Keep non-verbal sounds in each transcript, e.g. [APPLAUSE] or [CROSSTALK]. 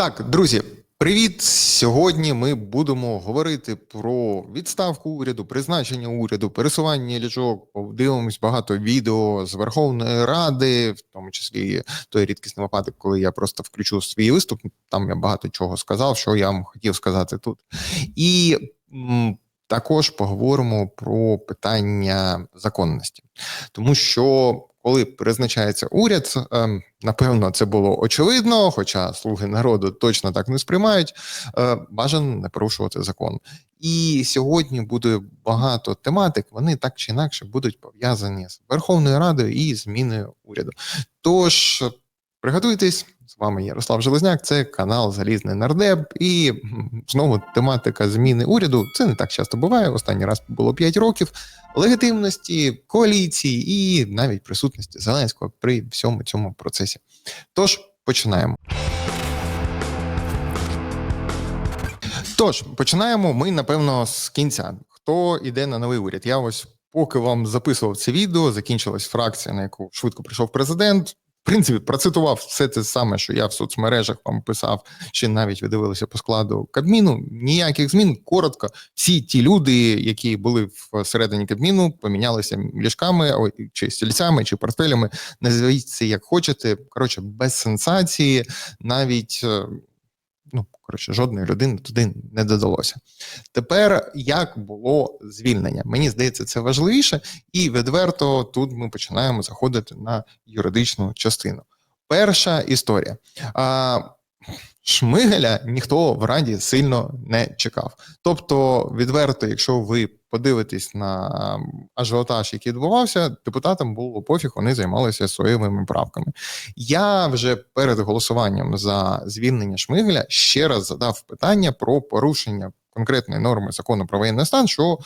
Так, друзі, привіт! Сьогодні ми будемо говорити про відставку уряду, призначення уряду, пересування ліжок. Подивимось багато відео з Верховної Ради, в тому числі той рідкісний випадок, коли я просто включу свій виступ. Там я багато чого сказав, що я вам хотів сказати тут. І також поговоримо про питання законності, тому що коли призначається уряд, ем, напевно, це було очевидно, хоча слуги народу точно так не сприймають. е, Бажано не порушувати закон. І сьогодні буде багато тематик. Вони так чи інакше будуть пов'язані з Верховною Радою і зміною уряду. Тож приготуйтесь. З вами Ярослав Железняк, це канал Залізний Нардеп. І знову тематика зміни уряду. Це не так часто буває. Останній раз було 5 років легітимності коаліції і навіть присутності Зеленського при всьому цьому процесі. Тож починаємо. Тож починаємо ми, напевно, з кінця. Хто йде на новий уряд? Я ось поки вам записував це відео, закінчилась фракція, на яку швидко прийшов президент. Принципі, процитував все те саме, що я в соцмережах вам писав, чи навіть ви дивилися по складу Кабміну. Ніяких змін. Коротко, всі ті люди, які були всередині Кабміну, помінялися ліжками чи стільцями, чи портфелями. Називіть це як хочете. Коротше, без сенсації, навіть е, ну коротше, жодної людини туди не додалося. Тепер як було звільнення? Мені здається, це важливіше, і відверто тут ми починаємо заходити на юридичну частину. Перша історія. Шмигеля ніхто в раді сильно не чекав. Тобто, відверто, якщо ви подивитесь на ажіотаж, який відбувався, депутатам було пофіг, вони займалися своїми правками. Я вже перед голосуванням за звільнення Шмигеля ще раз задав питання про порушення конкретної норми закону про воєнний стан, що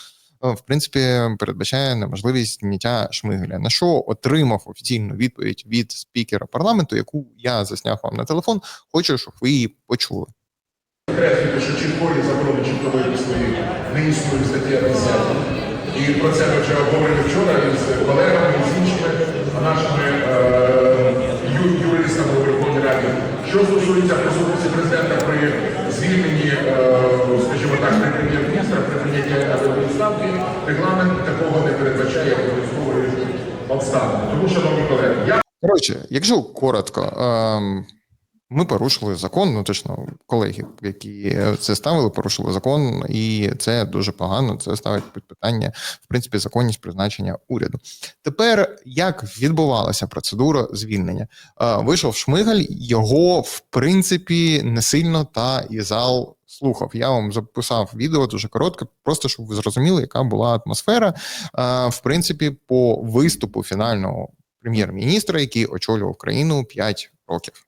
в принципі передбачає неможливість зняття Шмигеля. На що отримав офіційну відповідь від спікера парламенту, яку я засняв вам на телефон. Хочу, щоб ви її почули. Підкреслюю, що чіткої заборони чіткової свої не існує стаття 50. І про це ми вже говорили вчора із колегами, з іншими нашими е, ю- юристами у Верховній Раді. Що стосується присутності президента при звільненні, е, скажімо так, прем'єр-міністра, при прийнятті відставки, регламент такого не передбачає обов'язкової обставини. Тому, шановні колеги, я Коротше, якщо коротко, ем, ми порушили закон. Ну точно колеги, які це ставили, порушили закон, і це дуже погано. Це ставить під питання в принципі законність призначення уряду. Тепер як відбувалася процедура звільнення? Е, Вийшов Шмигаль, його в принципі не сильно та і зал. Слухав, я вам записав відео дуже коротке, просто щоб ви зрозуміли, яка була атмосфера. Е, В принципі, по виступу фінального прем'єр-міністра, який очолював країну 5 років.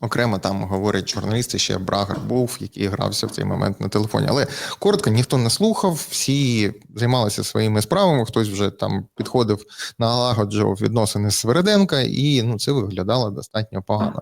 Окремо там говорять журналісти, ще Брагер був, який грався в цей момент на телефоні. Але коротко ніхто не слухав, всі займалися своїми справами. Хтось вже там підходив, налагоджував відносини з Свереденка, і ну це виглядало достатньо погано.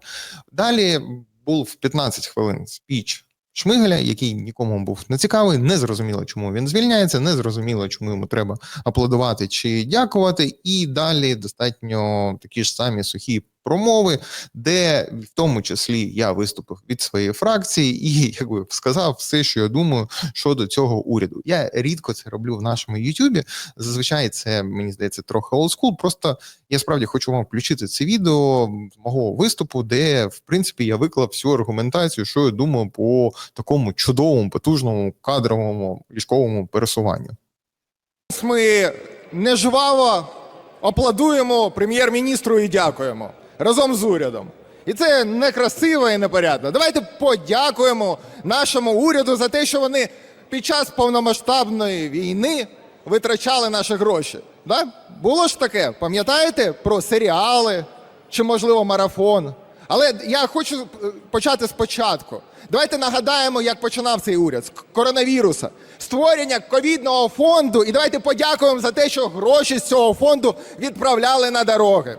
Далі був 15 хвилин спіч Шмигаля, який нікому був не цікавий, не зрозуміло, чому він звільняється, не зрозуміло, чому йому треба аплодувати чи дякувати. І далі достатньо такі ж самі сухі промови, де в тому числі я виступив від своєї фракції і [LAUGHS] якби сказав все, що я думаю щодо цього уряду. Я рідко це роблю в нашому Ютубі. Зазвичай це мені здається трохи олдскул. Просто я справді хочу вам включити це відео мого виступу, де в принципі я виклав всю аргументацію, що я думаю по такому чудовому, потужному кадровому ліжковому пересуванню. Ми нежваво аплодуємо прем'єр-міністру і дякуємо разом з урядом. І це некрасиво і непорядно. Давайте подякуємо нашому уряду за те, що вони під час повномасштабної війни витрачали наші гроші. Да? Було ж таке, пам'ятаєте про серіали чи, можливо, марафон? Але я хочу е, почати спочатку. Давайте нагадаємо, як починав цей уряд з коронавіруса, створення ковідного фонду. І давайте подякуємо за те, що гроші з цього фонду відправляли на дороги.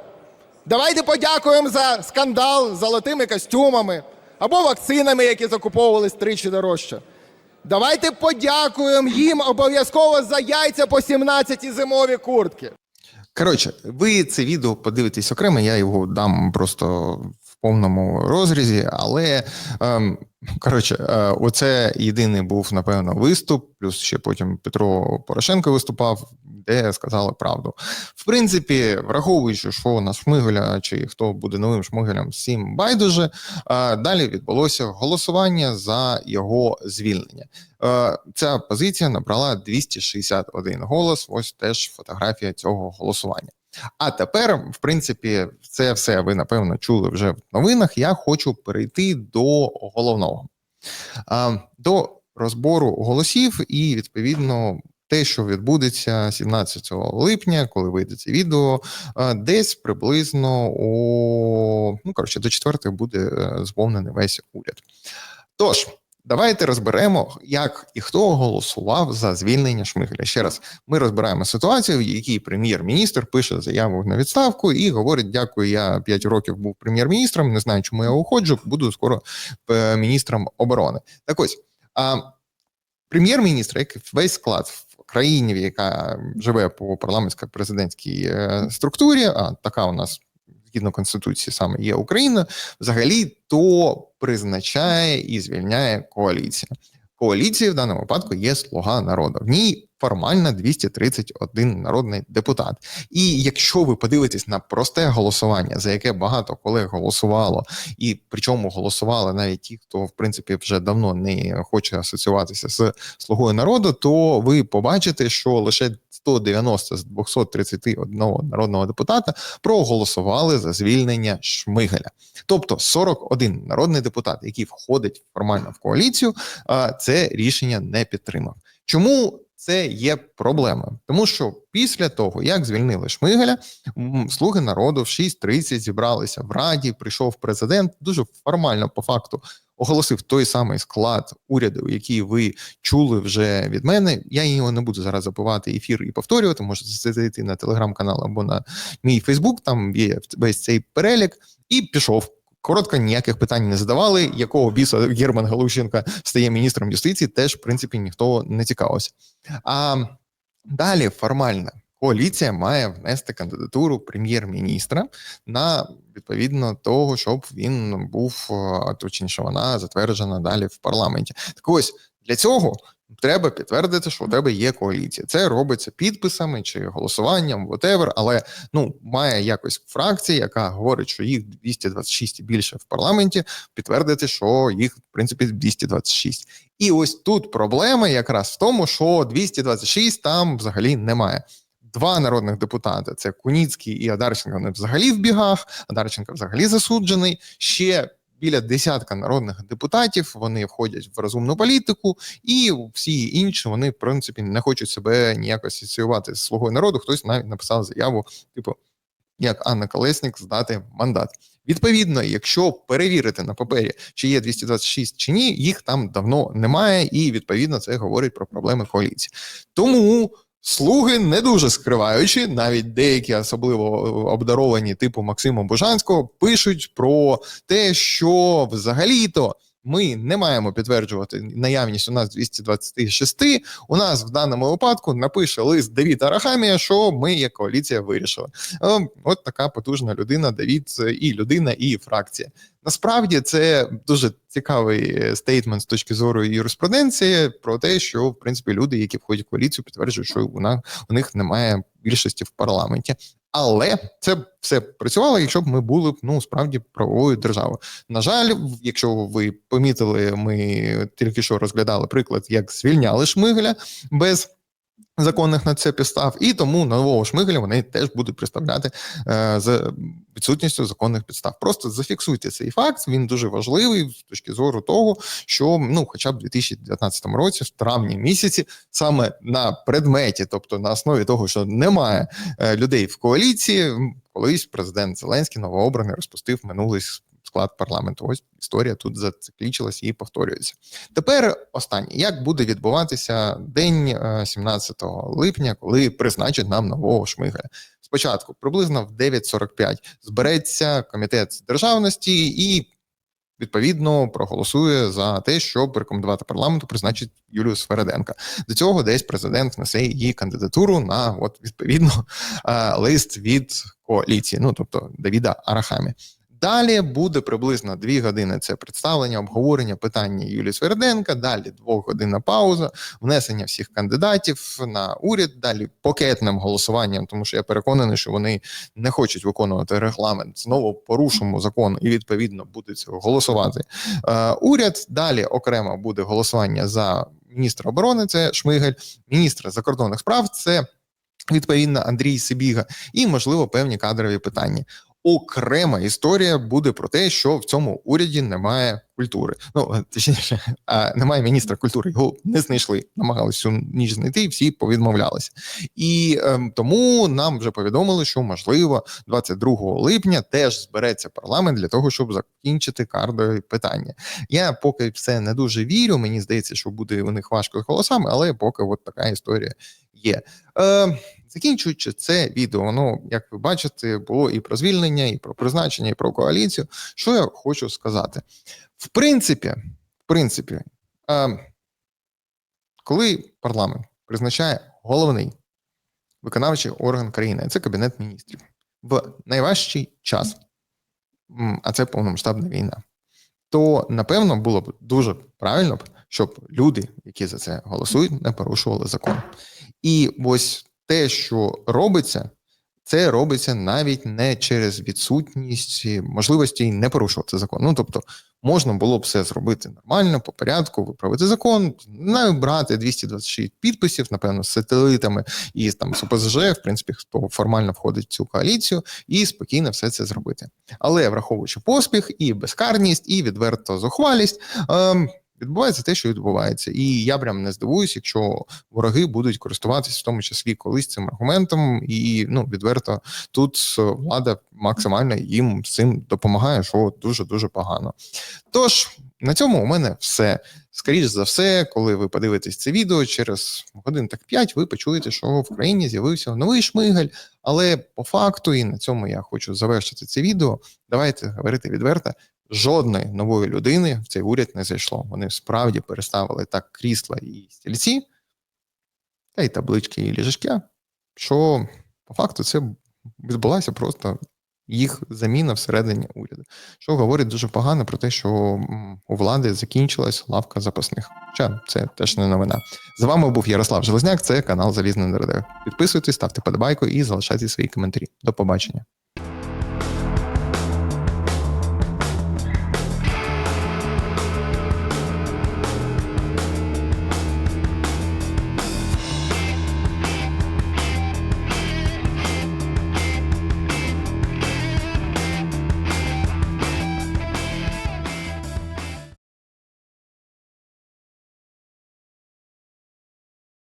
Давайте подякуємо за скандал з золотими костюмами або вакцинами, які закуповувались тричі дорожче. Давайте подякуємо їм обов'язково за яйця по 17 зимові куртки. Коротше, ви це відео подивитесь окремо, я його дам просто в повному розрізі, але ем, коротше, е, оце єдиний був, напевно, виступ, плюс ще потім Петро Порошенко виступав, де сказали правду. В принципі, враховуючи, що на Шмигаля чи хто буде новим Шмигалем, всім байдуже. е, Далі відбулося голосування за його звільнення. Е, Ця позиція набрала 261 голос. Ось теж фотографія цього голосування. А тепер, в принципі, це все ви напевно чули вже в новинах. Я хочу перейти до головного до розбору голосів, і відповідно те, що відбудеться 17 липня, коли вийде це відео, десь приблизно о ну коротше до четвертої буде е, сповнений весь уряд. Тож. Давайте розберемо, як і хто голосував за звільнення Шмигаля. Ще раз, ми розбираємо ситуацію, в якій прем'єр-міністр пише заяву на відставку і говорить: Дякую, я 5 років був прем'єр-міністром. Не знаю, чому я уходжу. Буду скоро е, міністром оборони. Так ось а прем'єр-міністр, як весь склад в країні, яка живе по парламентсько-президентській е, структурі, а така у нас згідно конституції саме є Україна, взагалі то призначає і звільняє коаліція. Коаліція в даному випадку є слуга народу. В ній формально 231 народний депутат. І якщо ви подивитесь на просте голосування, за яке багато колег голосувало, і причому голосували навіть ті, хто в принципі вже давно не хоче асоціюватися з слугою народу, то ви побачите, що лише 190 з 231 народного депутата проголосували за звільнення Шмигаля. Тобто 41 народний депутат, який входить формально в коаліцію, це рішення не підтримав. Чому це є проблемою? Тому що після того, як звільнили Шмигаля, слуги народу в 6.30 зібралися в раді. Прийшов президент. Дуже формально, по факту, оголосив той самий склад уряду, який ви чули вже від мене. Я його не буду зараз забивати ефір і повторювати. Можете зайти на телеграм-канал або на мій Фейсбук. Там є весь цей перелік, і пішов. Коротко, ніяких питань не задавали. Якого біса Герман Галущенка стає міністром юстиції, теж в принципі ніхто не цікавився. А далі формально коаліція має внести кандидатуру прем'єр-міністра на відповідно того, щоб він був а, точніше, вона затверджена далі в парламенті. Так ось для цього. Треба підтвердити, що у тебе є коаліція. Це робиться підписами чи голосуванням, whatever, але ну має якось фракція, яка говорить, що їх 226 і більше в парламенті, підтвердити, що їх в принципі 226. І ось тут проблема якраз в тому, що 226 там взагалі немає. Два народних депутати: це Куніцький і Адарченко. Вони взагалі в бігах. Адарченко взагалі засуджений. Ще біля десятка народних депутатів вони входять в розумну політику, і всі інші вони в принципі не хочуть себе ніяк асоціювати з слугою народу. Хтось навіть написав заяву, типу, як Анна Колеснік здати мандат. Відповідно, якщо перевірити на папері, чи є 226 чи ні, їх там давно немає, і відповідно це говорить про проблеми коаліції. Тому. Слуги не дуже скриваючи, навіть деякі особливо обдаровані, типу Максима Божанського, пишуть про те, що взагалі-то ми не маємо підтверджувати наявність у нас 226. У нас в даному випадку напише лист Давіда Арахамія, що ми як коаліція вирішили. Е, От така потужна людина. Давід і людина, і фракція. Насправді це дуже цікавий стейтмент з точки зору юриспруденції про те, що в принципі люди, які входять в коаліцію, підтверджують, що нас у них немає більшості в парламенті. Але це все працювало, якщо б ми були б ну справді правовою державою. На жаль, якщо ви помітили, ми тільки що розглядали приклад, як звільняли Шмигаля без законних на це підстав, і тому нового Шмигаля вони теж будуть представляти е, з відсутністю законних підстав. Просто зафіксуйте цей факт. Він дуже важливий з точки зору того, що ну, хоча б у 2019 році, в травні місяці, саме на предметі, тобто на основі того, що немає е, людей в коаліції, колись президент Зеленський новообраний розпустив минулий склад парламенту. Ось історія тут зациклічилась і повторюється. Тепер останнє. Як буде відбуватися день е, 17 липня, коли призначать нам нового Шмигаля? Спочатку приблизно в 9.45 збереться комітет державності і відповідно проголосує за те, щоб рекомендувати парламенту призначити Юлію Свереденка. До цього десь президент внесе її кандидатуру на от відповідно е, лист від коаліції, ну тобто Давіда Арахамі. Далі буде приблизно дві години. Це представлення, обговорення питання Юлії Сверденка. Далі двохгодинна пауза, внесення всіх кандидатів на уряд. Далі пакетним голосуванням, тому що я переконаний, що вони не хочуть виконувати регламент. Знову порушимо закон і відповідно будуть голосувати. Е, уряд далі окремо буде голосування за міністра оборони. Це Шмигель, міністра закордонних справ. Це відповідно Андрій Сибіга, і можливо певні кадрові питання. Окрема історія буде про те, що в цьому уряді немає культури. Ну точніше, а, немає міністра культури. Його не знайшли, намагалися цю ніч знайти, всі повідмовлялися. І ем, тому нам вже повідомили, що можливо 22 липня теж збереться парламент для того, щоб закінчити кардові питання. Я поки в це не дуже вірю. Мені здається, що буде у них важко з голосами, але поки от така історія є. Е, Закінчуючи це відео, ну як ви бачите, було і про звільнення, і про призначення, і про коаліцію. Що я хочу сказати? В принципі, в принципі, е, коли парламент призначає головний виконавчий орган країни, це кабінет міністрів, в найважчий час, а це повномасштабна війна, то напевно було б дуже правильно б, щоб люди, які за це голосують, не порушували закон. І ось те, що робиться, це робиться навіть не через відсутність можливості не порушувати закон. Ну тобто, можна було б все зробити нормально, по порядку, виправити закон, набрати 226 підписів, напевно, з сателитами і там з ОПЗЖ, в принципі, хто формально входить в цю коаліцію, і спокійно все це зробити. Але враховуючи поспіх і безкарність, і відверто зухвалість. Ем, Відбувається те, що відбувається, і я прям не здивуюсь, якщо вороги будуть користуватися в тому числі колись цим аргументом, і ну відверто тут влада максимально їм цим допомагає, що дуже дуже погано. Тож на цьому у мене все. Скоріш за все, коли ви подивитесь це відео, через годин так 5 ви почуєте, що в країні з'явився новий шмигель. Але по факту, і на цьому я хочу завершити це відео. Давайте говорити відверто. Жодної нової людини в цей уряд не зайшло. Вони справді переставили так крісла і стільці, та й таблички і ліжечки, що по факту це відбулася просто їх заміна всередині уряду, що говорить дуже погано про те, що у влади закінчилась лавка запасних. Хоча це теж не новина. З вами був Ярослав Железняк, це канал Залізне НРД. Підписуйтесь, ставте подобайку і залишайте свої коментарі. До побачення.